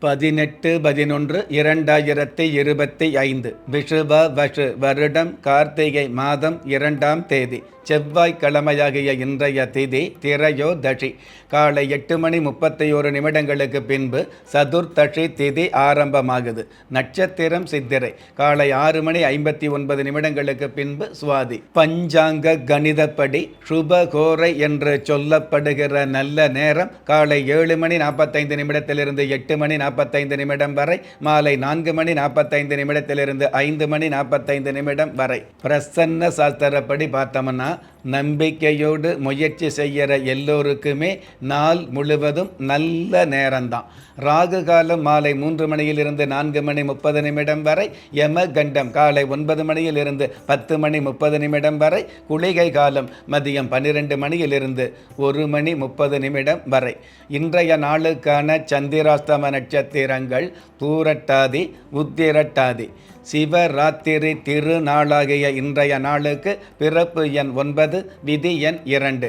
பதினெட்டு பதினொன்று இரண்டாயிரத்தி இருபத்தி ஐந்து விஷுவ வஷு வருடம் கார்த்திகை மாதம் இரண்டாம் தேதி செவ்வாய்க்கிழமையாகிய இன்றைய திதி திரையோதஷி காலை எட்டு மணி முப்பத்தி ஒரு நிமிடங்களுக்கு பின்பு சதுர்தஷி திதி ஆரம்பமாகுது. நட்சத்திரம் சித்திரை. காலை ஆறு மணி ஐம்பத்தி ஒன்பது நிமிடங்களுக்கு பின்பு சுவாதி. பஞ்சாங்க கணிதப்படி சுபகோரை என்று சொல்லப்படுகிற நல்ல நேரம் காலை ஏழு மணி நாற்பத்தைந்து நிமிடத்திலிருந்து எட்டு மணி நாற்பத்தைந்து நிமிடம் வரை மாலை நான்கு மணி நாற்பத்தைந்து நிமிடத்திலிருந்து ஐந்து மணி நாற்பத்தைந்து நிமிடம் வரை. பிரசன்ன சாஸ்திரப்படி பார்த்தோம்னா நம்பிக்கையோடு முயற்சி செய்கிற எல்லோருக்குமே நாள் முழுவதும் நல்ல நேரம்தான். ராகு காலம் மாலை மூன்று மணியிலிருந்து நான்கு மணி முப்பது நிமிடம் வரை யம கண்டம் காலை ஒன்பது மணியிலிருந்து பத்து மணி முப்பது நிமிடம் வரை குளிகை காலம் மதியம் பன்னிரெண்டு மணியிலிருந்து ஒரு மணி முப்பது நிமிடம் வரை. இன்றைய நாளுக்கான சந்திராஸ்தம நட்சத்திரம் நட்சத்திரங்கள் தூரட்டாதி உத்திரட்டாதி. சிவராத்திரி திருநாளாகிய இன்றைய நாளுக்கு பிறப்பு எண் ஒன்பது விதி எண் இரண்டு.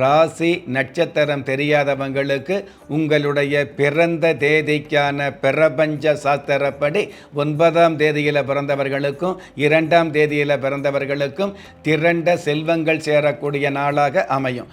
ராசி நட்சத்திரம் தெரியாதவங்களுக்கு உங்களுடைய பிறந்த தேதிக்கான பிரபஞ்ச சாஸ்திரப்படி ஒன்பதாம் தேதியில் பிறந்தவர்களுக்கும் இரண்டாம் தேதியில் பிறந்தவர்களுக்கும் திரண்ட செல்வங்கள் சேரக்கூடிய நாளாக அமையும்.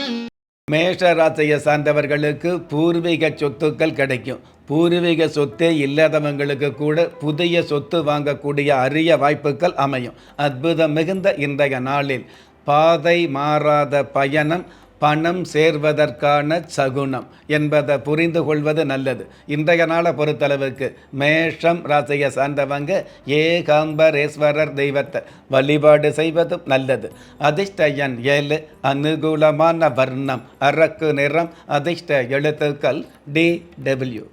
மேஷ ராசியை சார்ந்தவர்களுக்கு பூர்வீக சொத்துக்கள் கிடைக்கும். பூர்வீக சொத்தே இல்லாதவங்களுக்கு கூட புதிய சொத்து வாங்கக்கூடிய அரிய வாய்ப்புகள் அமையும். அற்புதம் மிகுந்த இன்றைய நாளில். பாதை மாறாத பயணம் பணம் சேர்வதற்கான சகுனம் என்பதை புரிந்து கொள்வது நல்லது. இன்றைய நாளை பொறுத்தளவுக்கு மேஷம் ராசியை சார்ந்தவங்க ஏகாம்பரேஸ்வரர் தெய்வத்தை வழிபாடு செய்வதும் நல்லது. அதிர்ஷ்டயன் ஏழு அனுகூலமான வர்ணம் அரக்கு நிறம் அதிர்ஷ்ட எழுத்துக்கள் டி டபிள்யூ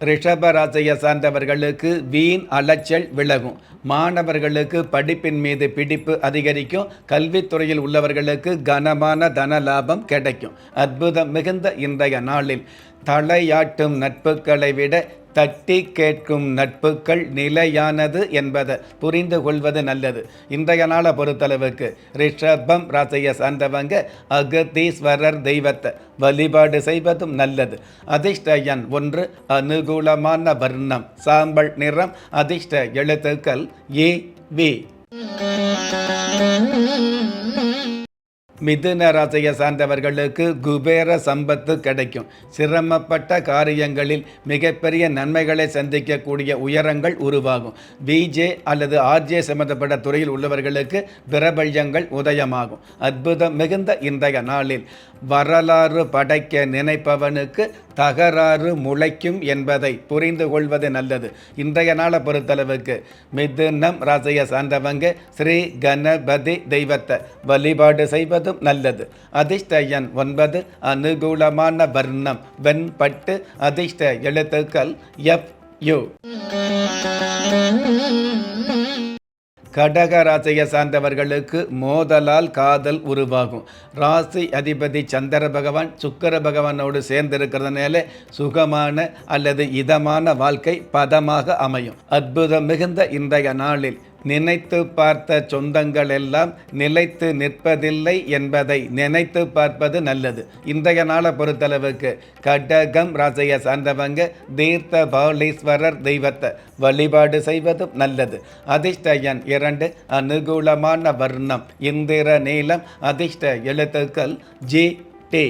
ரிஷபராசியை சார்ந்தவர்களுக்கு வீண் அலைச்சல் விலகும். மாணவர்களுக்கு படிப்பின் மீது பிடிப்பு அதிகரிக்கும். கல்வித்துறையில் உள்ளவர்களுக்கு கனமான தன லாபம் கிடைக்கும். அற்புதம் மிகுந்த இன்றைய நாளில் தலையாட்டும் நட்புகளை விட தட்டி கேட்கும் நட்புகள் நிலையானது என்பதை புரிந்து கொள்வது நல்லது. இன்றைய நாளை பொறுத்தளவுக்கு ரிஷபம் ராசியை சார்ந்தவங்க அகதீஸ்வரர் தெய்வத்தை வழிபாடு செய்வதும் நல்லது. அதிர்ஷ்ட எண் ஒன்று அனுகூலமான வர்ணம் சாம்பல் நிறம் அதிர்ஷ்ட எழுத்துக்கள் ஏ வி. மிதுன ராசியை சார்ந்தவர்களுக்கு குபேர சம்பத்து கிடைக்கும். சிரமப்பட்ட காரியங்களில் மிகப்பெரிய நன்மைகளை சந்திக்கக்கூடிய உயரங்கள் உருவாகும். பிஜே அல்லது ஆர்ஜே சம்பந்தப்பட்ட துறையில் உள்ளவர்களுக்கு பிரபல்யங்கள் உதயமாகும். அற்புதம் மிகுந்த இன்றைய நாளில் வரலாறு படைக்க நினைப்பவனுக்கு தகராறு முளைக்கும் என்பதை புரிந்து கொள்வது நல்லது. இன்றைய நாளை பொறுத்தளவுக்கு மிதுனம் ராசியை சார்ந்தவங்க ஸ்ரீ கணபதி தெய்வத்தை வழிபாடு செய்வது செய்வதும் நல்லது. அதிர்ஷ்ட எண் ஒன்பது அனுகூலமான வர்ணம். வெண்பட்டு அதிர்ஷ்ட எழுத்துக்கள் எஃப் யு. கடக ராசியை சார்ந்தவர்களுக்கு மோதலால் காதல் உருவாகும். ராசி அதிபதி சந்திர பகவான் சுக்கர பகவானோடு சேர்ந்திருக்கிறதுனால சுகமான அல்லது இதமான வாழ்க்கை பதமாக அமையும். அற்புதம் மிகுந்த இன்றைய நாளில் நினைத்து பார்த்த சொந்தங்கள் எல்லாம் நிலைத்து நிற்பதில்லை என்பதை நினைத்து பார்ப்பது நல்லது. இன்றைய நாளை பொறுத்தளவுக்கு கடகம் ராசியை சார்ந்தவங்க தீர்த்த பாலீஸ்வரர் தெய்வத்தை வழிபாடு செய்வதும் நல்லது. அதிர்ஷ்ட எண் இரண்டு அனுகூலமான வர்ணம் இந்திர நீளம் அதிர்ஷ்ட எழுத்துக்கள் ஜி டி.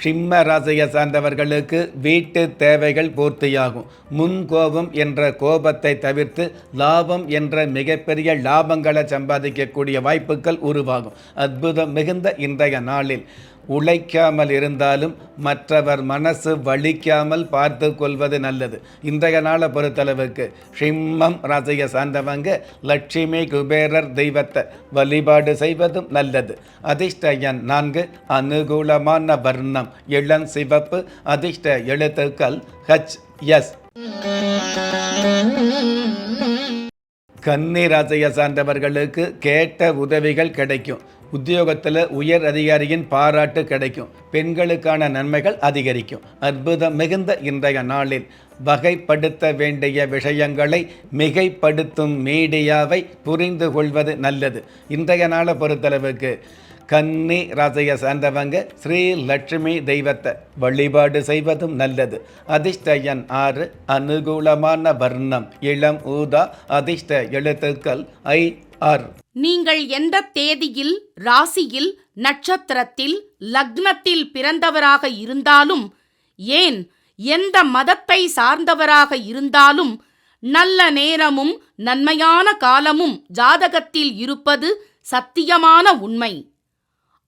சிம்ம ராசியை சார்ந்தவர்களுக்கு வீட்டு தேவைகள் பூர்த்தியாகும். முன்கோபம் என்ற கோபத்தை தவிர்த்து லாபம் என்ற மிகப்பெரிய லாபங்களை சம்பாதிக்கக்கூடிய வாய்ப்புகள் உருவாகும். அற்புதம் மிகுந்த இன்றைய நாளில். உழைக்காமல் இருந்தாலும் மற்றவர் மனசு வலிக்காமல் பார்த்து கொள்வது நல்லது. இன்றைய நாளை பொறுத்தளவுக்கு சிம்மம் ராசியை சார்ந்தவங்க லட்சுமி குபேரர் தெய்வத்தை வழிபாடு செய்வதும் நல்லது. அதிர்ஷ்ட எண் நான்கு அனுகூலமான வர்ணம் இளம் சிவப்பு அதிர்ஷ்ட எழுத்துக்கள் ஹச் எஸ் கன்னி ராசியை சார்ந்தவர்களுக்கு கேட்ட உதவிகள் கிடைக்கும். உத்தியோகத்தில் உயர் அதிகாரியின் பாராட்டு கிடைக்கும். பெண்களுக்கான நன்மைகள் அதிகரிக்கும். அற்புதம் மிகுந்த இன்றைய நாளில் வகைப்படுத்த வேண்டிய விஷயங்களை மிகைப்படுத்தும் மீடியாவை புரிந்து கொள்வது நல்லது. இன்றைய நாளை பொறுத்தளவுக்கு கன்னி ராசியை சார்ந்தவங்க ஸ்ரீ லட்சுமி தெய்வத்தை வழிபாடு செய்வதும் நல்லது. அதிர்ஷ்டயன் ஆறு அனுகூலமான வர்ணம். இளம் ஊதா அதிர்ஷ்ட எழுத்துக்கள் ஐ ஆர். நீங்கள் எந்த தேதியில் ராசியில் நட்சத்திரத்தில் லக்னத்தில் பிறந்தவராக இருந்தாலும் ஏன் எந்த மதத்தை சார்ந்தவராக இருந்தாலும் நல்ல நேரமும் நன்மையான காலமும் ஜாதகத்தில் இருப்பது சத்தியமான உண்மை.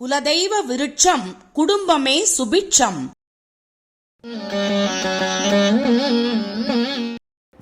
குலதெய்வ விருட்சம் குடும்பமே சுபிட்சம்.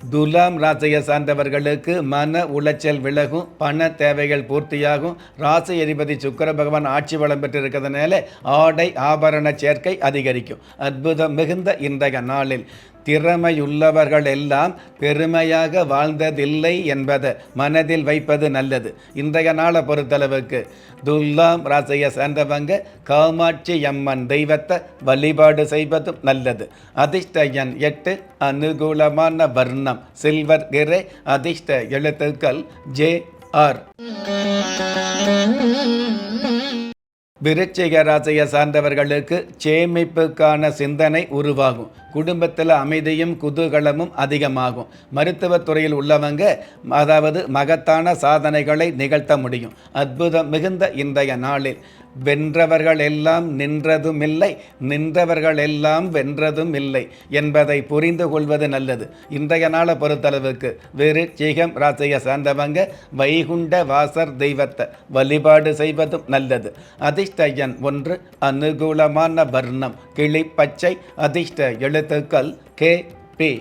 துலாம் ராசியை சார்ந்தவர்களுக்கு மன உளைச்சல் விலகும் பண தேவைகள் பூர்த்தியாகும். ராசி அதிபதி சுக்கர பகவான் ஆட்சி வளம் பெற்று இருக்கிறதுனால ஆடை ஆபரண சேர்க்கை அதிகரிக்கும். அற்புதம் மிகுந்த இன்றைய நாளில். திறமையுள்ளவர்கள் எல்லாம் பெருமையாக வாழ்ந்ததில்லை என்பதை மனதில் வைப்பது நல்லது. இன்றைய நாளை பொறுத்தளவுக்கு துல்லாம் ராசியை சேர்ந்தவங்க காமாட்சி அம்மன் தெய்வத்தை வழிபாடு செய்வதும் நல்லது. அதிர்ஷ்ட எண் எட்டு அனுகூலமான வர்ணம் சில்வர் கிரே அதிர்ஷ்ட எழுத்துக்கள் ஜே ஆர். விருச்சிக ராசியை சார்ந்தவர்களுக்கு சேமிப்புக்கான சிந்தனை உருவாகும். குடும்பத்தில் அமைதியும் குதூகலமும் அதிகமாகும். மருத்துவத் துறையில் உள்ளவங்க அதாவது மகத்தான சாதனைகளை நிகழ்த்த முடியும். அற்புதம் மிகுந்த இன்றைய நாளில். வென்றவர்கள் எல்லாம் நின்றதும் இல்லை நின்றவர்கள் எல்லாம் வென்றதும் இல்லை என்பதை புரிந்து கொள்வது நல்லது. இன்றைய நாளை பொறுத்தளவுக்கு வேறு சிகம் ராசியை சார்ந்தவங்க வைகுண்ட வாசர் தெய்வத்தை வழிபாடு செய்வதும் நல்லது. அதிர்ஷ்டயன் ஒன்று அனுகூலமான வர்ணம் கிளி பச்சை அதிர்ஷ்ட எழுத்துக்கள் கே பி.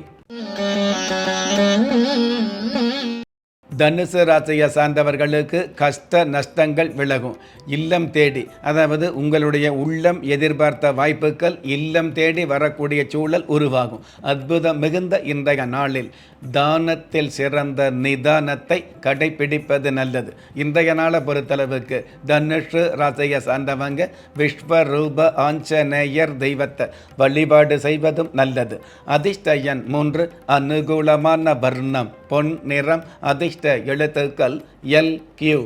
தனுசு ராசியை சார்ந்தவர்களுக்கு கஷ்ட நஷ்டங்கள் விலகும். இல்லம் தேடி அதாவது உங்களுடைய உள்ளம் எதிர்பார்த்த வாய்ப்புகள் இல்லம் தேடி வரக்கூடிய சூழல் உருவாகும். அற்புதம் மிகுந்த இன்றைய நாளில் தானத்தில் சிறந்த நிதானத்தை கடைபிடிப்பது நல்லது. இன்றைய நாளை பொறுத்தளவுக்கு தனுஷு ராசியை சார்ந்தவங்க விஸ்வரூப ஆஞ்சநேயர் தெய்வத்தை வழிபாடு செய்வதும் நல்லது. அதிர்ஷ்ட எண் மூன்று அனுகூலமான வர்ணம் பொன் நிறம் அதிர்ஷ்ட எழுத்துக்கள் எல் கியூ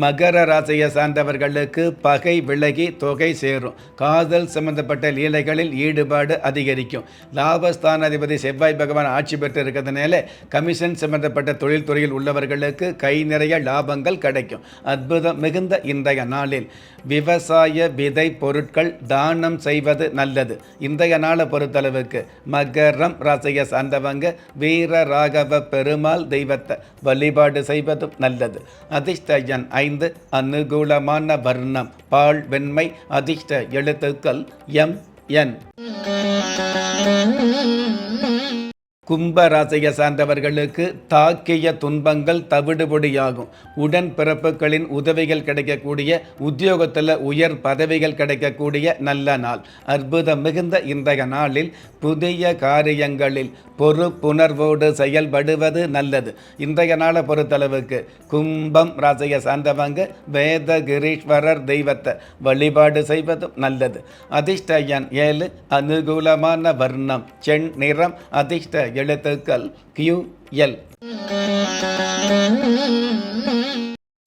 மகர ராசியை சார்ந்தவர்களுக்கு பகை விலகி தொகை சேரும். காதல் சம்பந்தப்பட்ட லீலைகளில் ஈடுபாடு அதிகரிக்கும். லாபஸ்தானாதிபதி செவ்வாய் பகவான் ஆட்சி பெற்று இருக்கிறதுனால கமிஷன் சம்பந்தப்பட்ட தொழில்துறையில் உள்ளவர்களுக்கு கை நிறைய லாபங்கள் கிடைக்கும். அற்புதம் மிகுந்த இன்றைய நாளில். விவசாய விதை பொருட்கள் தானம் செய்வது நல்லது. இன்றைய நாளை பொறுத்தளவுக்கு மகரம் ராசியை சார்ந்தவங்க வீர ராகவ பெருமாள் தெய்வத்தை வழிபாடு செய்வதும் நல்லது. அதிர்ஷ்டஜன் ஐந்து அனுகூலமான வர்ணம். பால் வெண்மை அதிர்ஷ்ட எழுத்துக்கள் எம் என். கும்ப ராசியை சார்ந்தவர்களுக்கு தாக்கிய துன்பங்கள் தவிடுபொடியாகும். உடன் பிறப்புகளின் உதவிகள் கிடைக்கக்கூடிய உத்தியோகத்தில் உயர் பதவிகள் கிடைக்கக்கூடிய நல்ல நாள். அற்புதம் மிகுந்த இன்றைய நாளில் புதிய காரியங்களில் பொறுப்புணர்வோடு செயல்படுவது நல்லது. இன்றைய நாளை பொறுத்தளவுக்கு கும்பம் ராசியை சார்ந்தவங்க வேத கிரீஸ்வரர் தெய்வத்தை வழிபாடு செய்வதும் நல்லது. அதிர்ஷ்ட எண் ஏழு அனுகூலமான வர்ணம் செண் நிறம் அதிர்ஷ்ட எழுத்துக்கள். கியூ எல்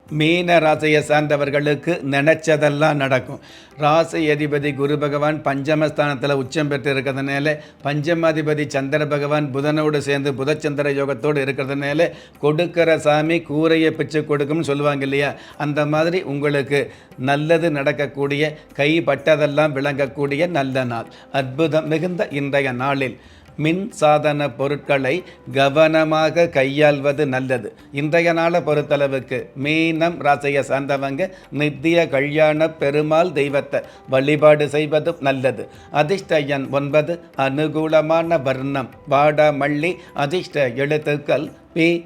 மீன ராசியை சார்ந்தவர்களுக்கு நினைச்சதெல்லாம் நடக்கும். ராசி அதிபதி குரு பகவான் பஞ்சமஸ்தானத்தில் உச்சம் பெற்று இருக்கிறதுனால பஞ்சமாதிபதி சந்திர பகவான் புதனோடு சேர்ந்து புதச்சந்திர யோகத்தோடு இருக்கிறதுனால கொடுக்கிற சாமி கூரையை பிச்சு கொடுக்கும்னு சொல்லுவாங்க இல்லையா? அந்த மாதிரி உங்களுக்கு நல்லது நடக்கக்கூடிய கைப்பட்டதெல்லாம் விளங்கக்கூடிய நல்ல நாள். அற்புதம் மிகுந்த இன்றைய நாளில். மின் சாதன பொருட்களை கவனமாக கையாள்வது நல்லது. இன்றைய நாளை பொறுத்தளவுக்கு மீனம் ராசியை சார்ந்தவங்க நித்திய கல்யாண பெருமாள் தெய்வத்தை வழிபாடு செய்வதும் நல்லது. அதிர்ஷ்ட எண் ஒன்பது அனுகூலமான வர்ணம். வாடமல்லி அதிர்ஷ்ட எழுத்துக்கள் பி.